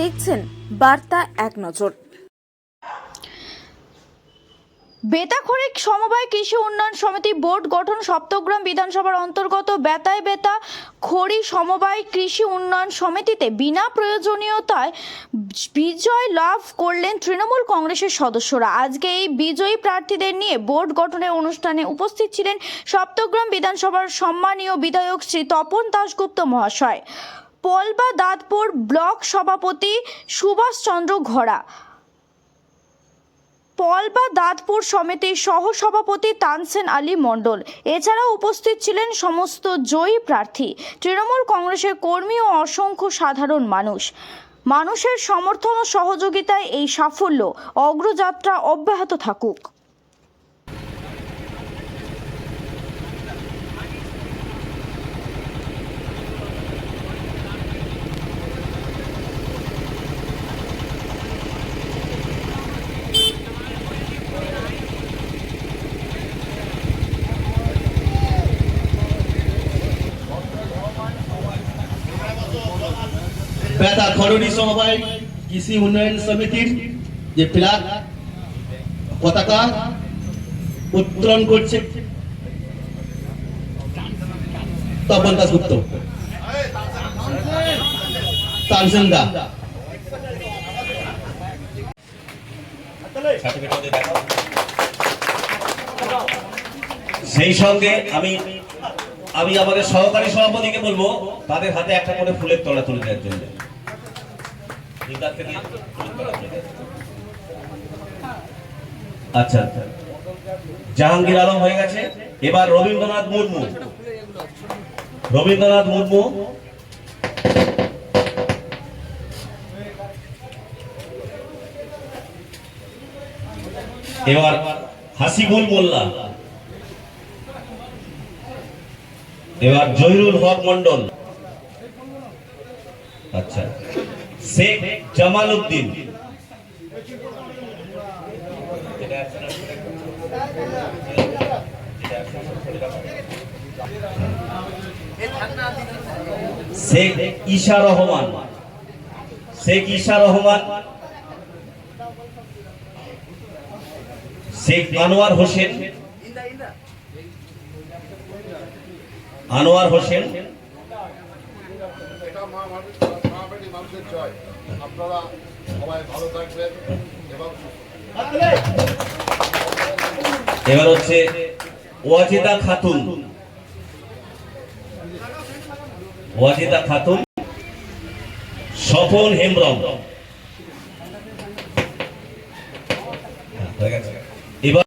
দেখছেন বার্তা এক নজর। বেতাখরে সমবায় কৃষি উন্নয়ন সমিতি বোর্ড গঠন সপ্তগ্রাম বিধানসভার অন্তর্গত বেতায় বেতা খড়ি সমবায় কৃষি উন্নয়ন সমিতিতে বিনা প্রয়োজনীয়তায় বিজয় লাভ করলেন তৃণমূল কংগ্রেসের সদস্যরা। আজকে এই বিজয়ী প্রার্থীদের নিয়ে বোর্ড গঠনের অনুষ্ঠানে উপস্থিত ছিলেন সপ্তগ্রাম বিধানসভার সম্মানীয় বিধায়ক শ্রী তপন দাশগুপ্ত মহাশয়। পলবা দাঁতপুর ব্লক সভাপতি সুভাষচন্দ্র ঘোড়া। পলবা দাঁতপুর সমিতির সহসভাপতি তানসেন আলী মণ্ডল। এছাড়াও উপস্থিত ছিলেন সমস্ত জয়ী প্রার্থী। তৃণমূল কংগ্রেসের কর্মী ও অসংখ্য সাধারণ মানুষ। মানুষের সমর্থন ও সহযোগিতায় এই সাফল্য অগ্রযাত্রা অব্যাহত থাকুক। বেতা খরড়ি সমবায় কৃষি উন্নয়ন সমিতির যে প্লাগ পতাকা উত্তোলন করছে তপন দাসগুপ্ত সেই সঙ্গে আমি আমি আমাদের সহকারী সভাপতিকে বলব, তাদের হাতে একটা করে ফুলের তলা তুলে দেওয়ার জন্য। আচ্ছা আচ্ছা। জাহাঙ্গীর আলম হয়ে গেছে। এবার রবীন্দ্রনাথ মুর্মু। রবীন্দ্রনাথ মুর্মু। এবার হাসিবুল মোল্লা। এবার জহিরুল হক মন্ডল আচ্ছা। শেখ জামাল উদ্দিন শেখ ঈশা রহমান। শেখ ঈশা রহমান। শেখ আনোয়ার হোসেন। আনোয়ার হোসেন। এবার হচ্ছে ওয়াজিদা খাতুন। ওয়াজিদা খাতুন স্বপন হেমব্রম। হ্যাঁ। এবার